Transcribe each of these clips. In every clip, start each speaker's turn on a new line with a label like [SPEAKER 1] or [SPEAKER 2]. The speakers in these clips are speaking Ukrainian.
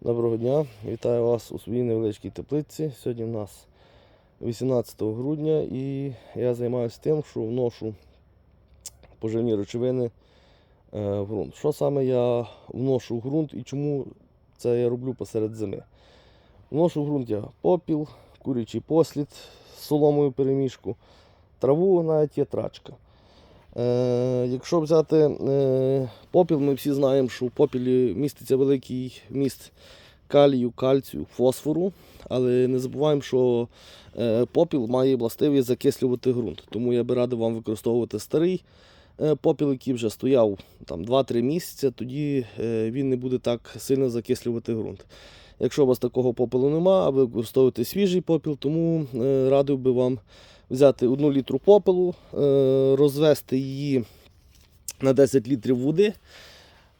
[SPEAKER 1] Доброго дня, вітаю вас у своїй невеличкій теплиці. Сьогодні у нас 18 грудня і я займаюся тим, що вношу поживні речовини е, в ґрунт. Що саме я вношу в ґрунт і чому це я роблю посеред зими? Вношу в ґрунт я попіл, курячий послід з соломою перемішку, траву навіть є трачка. Е, якщо взяти е, попіл, ми всі знаємо, що в попілі міститься великий міст калію, кальцію, фосфору. Але не забуваємо, що е, попіл має властивість закислювати ґрунт. Тому я би радив вам використовувати старий попіл, який вже стояв там 2-3 місяці, тоді він не буде так сильно закислювати ґрунт. Якщо у вас такого попелу нема, а ви використовуєте свіжий попіл, тому радив би вам взяти одну літру попелу, е, розвести її на 10 літрів води,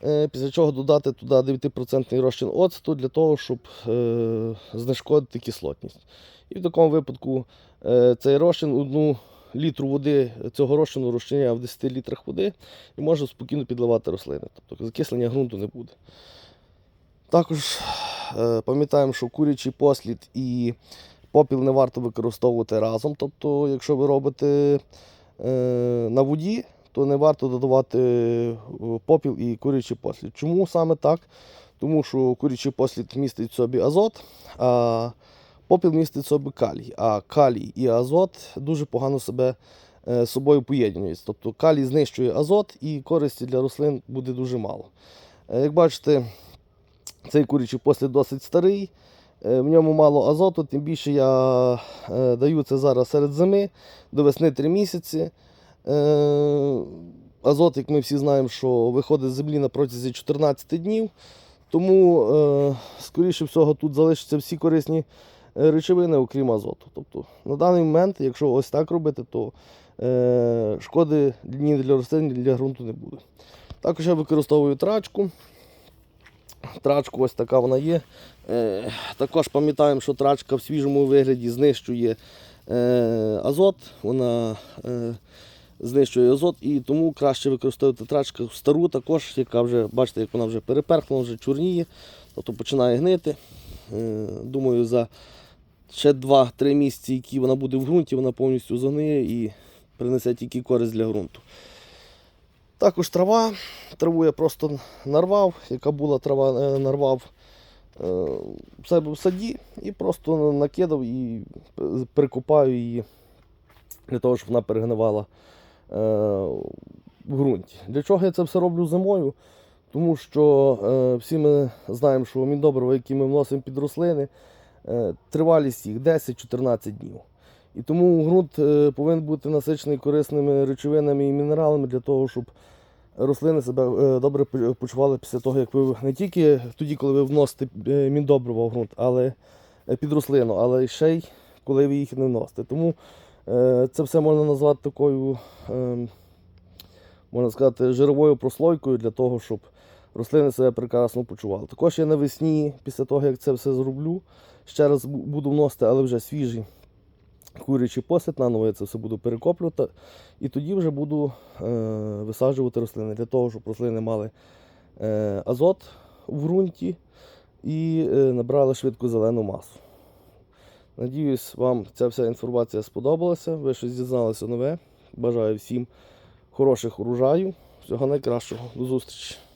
[SPEAKER 1] е, після чого додати туди 9% розчин оцту для того, щоб е, знешкодити кислотність. І в такому випадку цей розчин одну літру води цього розчину розчиняє в 10 літрах води і може спокійно підливати рослини. Тобто закислення ґрунту не буде. Також пам'ятаємо, що курячий послід і попіл не варто використовувати разом. Тобто, якщо ви робите е, на воді, то не варто додавати е, попіл і курячий послід. Чому саме так? Тому що курячий послід містить в собі азот, а попіл містить в собі калій. А калій і азот дуже погано себе е, собою поєднують. Тобто калій знищує азот і користі для рослин буде дуже мало. Як бачите, цей курячий послід досить старий. Е, В ньому мало азоту, тим більше я е, даю це зараз серед зими, до весни 3 місяці. Е, азот, як ми всі знаємо, що виходить з землі на протязі 14 днів. Тому, скоріше всього, тут залишаться всі корисні речовини, окрім азоту. Тобто, на даний момент, якщо ось так робити, то шкоди ні для рослин, ні для ґрунту не буде. Також я використовую трачку. Трачку ось така вона є. Е, також пам'ятаємо, що трачка в свіжому вигляді знищує е, азот, вона е, знищує азот і тому краще використовувати трачку стару також, яка вже, бачите, як вона вже переперхла, вже чорніє, тобто починає гнити. Думаю, за ще 2-3 місяці, які вона буде в ґрунті, вона повністю загниє і принесе тільки користь для ґрунту. Також трава. Траву я просто нарвав, яка була трава, е, нарвав е, в себе в саді і просто накидав і прикопаю її для того, щоб вона перегнивала е, в ґрунті. Для чого я це все роблю зимою? Тому що е, всі ми знаємо, що міндобрива, які ми вносимо під рослини, е, тривалість їх 10-14 днів. І тому ґрунт е, повинен бути насичений корисними речовинами і мінералами для того, щоб рослини себе е, добре почували після того, як ви не тільки тоді, коли ви вносите е, міндобрива в ґрунт, але під рослину, але ще й коли ви їх не вносите. Тому це все можна назвати такою, е, можна сказати, жировою прослойкою для того, щоб рослини себе прекрасно почували. Також я навесні, після того, як це все зроблю, ще раз буду вносити, але вже свіжий курячий посвіт, наново я це все буду перекоплювати. І тоді вже буду е, висаджувати рослини для того, щоб рослини мали е, азот в ґрунті і е, набрали швидку зелену масу. Надіюсь, вам ця вся інформація сподобалася. Ви щось дізналися нове. Бажаю всім хороших урожаїв. Всього найкращого. До зустрічі!